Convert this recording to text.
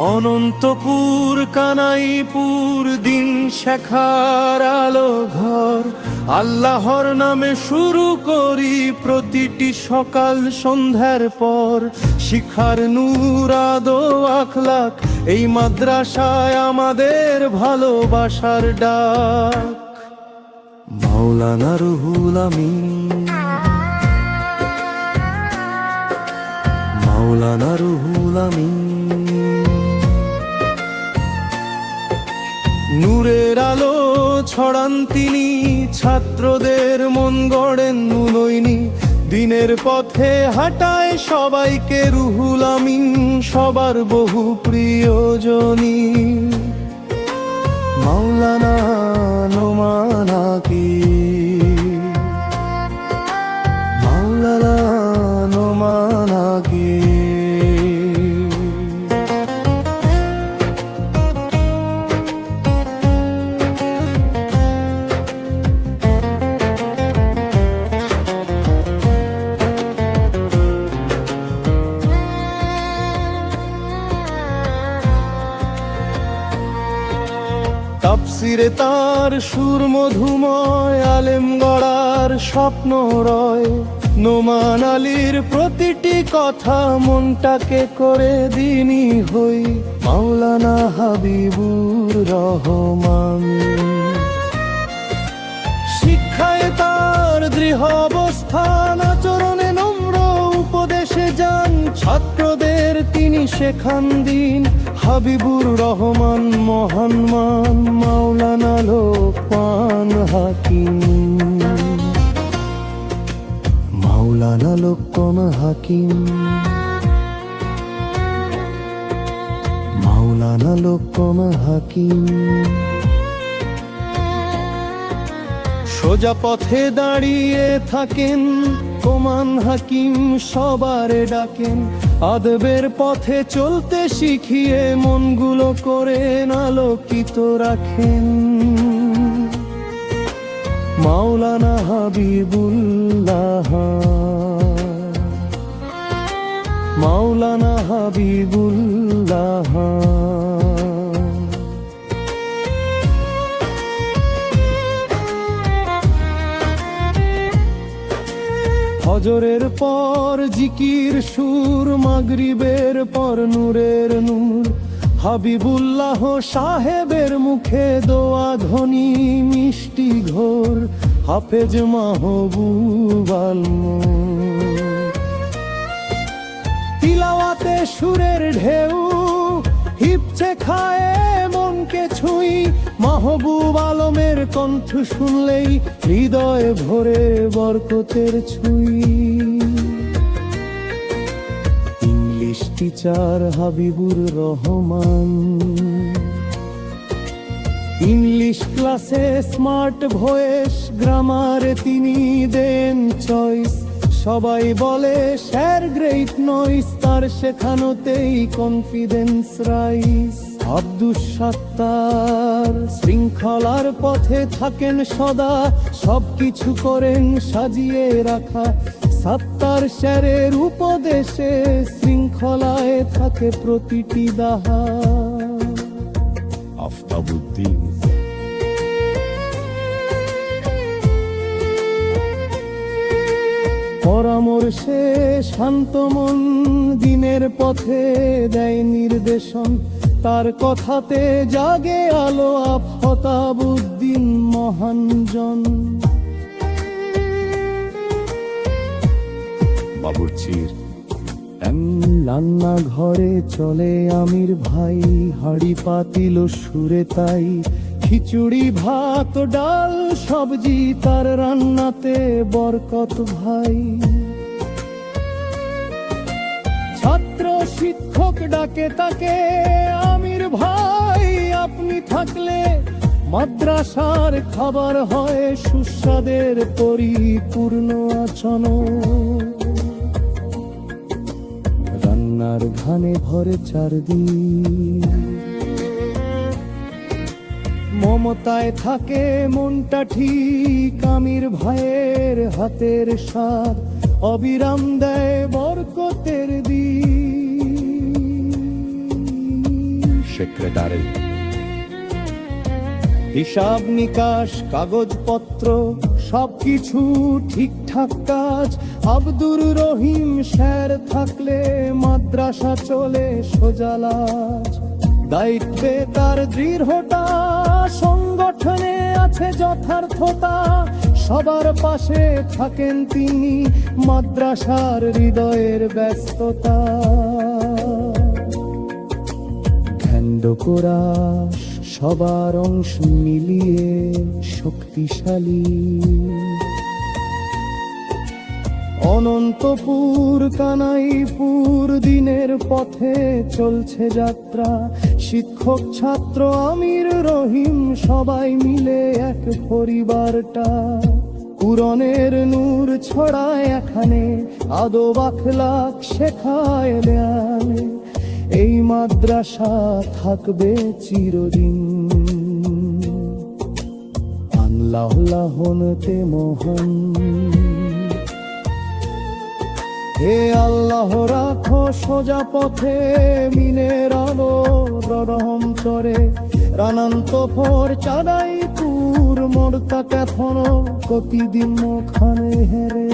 অনন্তপুর কানাইপুর দিন শেখার আলো ঘর। আল্লাহর নামে শুরু করি প্রতিটি সকাল সন্ধ্যার পর। শিখার নূর আদো আখলাক এই মাদ্রাসায় আমাদের ভালোবাসার ডাক। মাওলানা রুহুল আমিন। মাওলানা রুহুল আমিন। নূরের আলো ছড়ান তিনি, ছাত্রদের মন গড়েন নুনইনি দিনের পথে হাঁটায় সবাইকে রুহুল আমিন, সবার বহু প্রিয়জনী মাওলানা নোমানা তাপসিরে তার সুর মধুময়, আলেম গড়ার স্বপ্ন রয়। নোমান আলীর প্রতিটি কথা মনটাকে করে দিনই হই। মাওলানা হাবিবুর রহমান। শিক্ষায় তার দৃঢ় অবস্থান শেখান দিন হাবিবুর রহমান মহানমান মাওলানা লোকমান হাকিম। মাওলানা লোকমান হাকিম। মাওলানা লোকমান হাকিম। সোজা পথে দাঁড়িয়ে থাকেন। কোমান হাকিম সবারে ডাকেন। আদবের পথে চলতে শিখিয়ে মনগুলো করে আলোকিত রাখেন। মাওলানা হাবিবুল্লাহ। মাওলানা হাবিবুল্লাহ। ফজরের পর জিকির সুর মাগরিবের পর নূরের নূর। হাবিবুল্লাহ সাহেবের মুখে দোয়া ধ্বনি, মিষ্টি ঘোর। হাফেজ মাহবুব আলমোর। তিলাওয়াতে সুরের ঢেউ, হিপছে খায় মনকে ছুঁই। মাহবুব আলমের কণ্ঠ শুনলেই হৃদয় ভরে বরকতের ছুঁই। English teacher Habibur Rahman. English ক্লাসে স্মার্ট ভয়েস গ্রামারে তিনি দেন চয়েস। সবাই বলে, স্যার, গ্রেট নইস তার শেখানোতেই কনফিডেন্স রাইস আব্দুস সাত্তার শৃঙ্খলার পথে থাকেন সদা সব কিছু করেন সাজিয়ে রাখা। সাত্তার স্যারের উপদেশে শৃঙ্খলায় থাকে প্রতিটি দাহা। আফতাবুদ্দিন। পরামর্শে শান্ত মন দিনের পথে দেয় নির্দেশন। তার কথাতে জাগে আলো আফতাবুদ্দিন মহানজন বাবুর্চির রান্না ঘরে চলে আমির ভাই, হাড়ি পাতিল সুরে তাই। খিচুড়ি, ভাত, ডাল, সবজি তার রান্নাতে বরকত ভাই। শিক্ষক ডাকে তাকে, আমির ভাই, আপনি থাকলে মাদ্রাসার খাবার হয়, সুস্বাদের পরিপূর্ণ আচন রান্নার ঘানে ভরে চারদিন। মমতায় থাকে মনটা ঠিক, আমির ভাইয়ের হাতের স্বাদ। অবিরাম দেয় বরকতের দিন। সেক্রেটারি। হিসাব নিকাশ, কাগজপত্র, সবকিছু ঠিকঠাক কাজ। আব্দুর রহিম স্যার থাকলে মাদ্রাসা চলে সোজালাজ দায়িত্বে তার দৃঢ়তা, সংগঠনে আছে যথার্থতা। সবার পাশে থাকেন তিনি মাদ্রাসার হৃদয়ের ব্যস্ততা। খণ্ড করা, সবার অংশ মিলিয়ে শক্তিশালী। অনন্তপুর কানাইপুর দিনের পথে চলছে যাত্রা। শিক্ষক, ছাত্র, আমির, রহিম সবাই মিলে এক পরিবারটা। পুরনের নূর ছড়ায় এখানে আদব আখলাক শেখায় এই মাদ্রাসা থাকবে চিরদিন। আল্লাহ লাহনতে মোহন। হে আল্লাহ, রাখো সোজা পথে মিনের আলো রহম চরে। রানান্ত ফোর চাঁদাই পুর মোর তাকে এখনও প্রতিদিন খানে হেরে।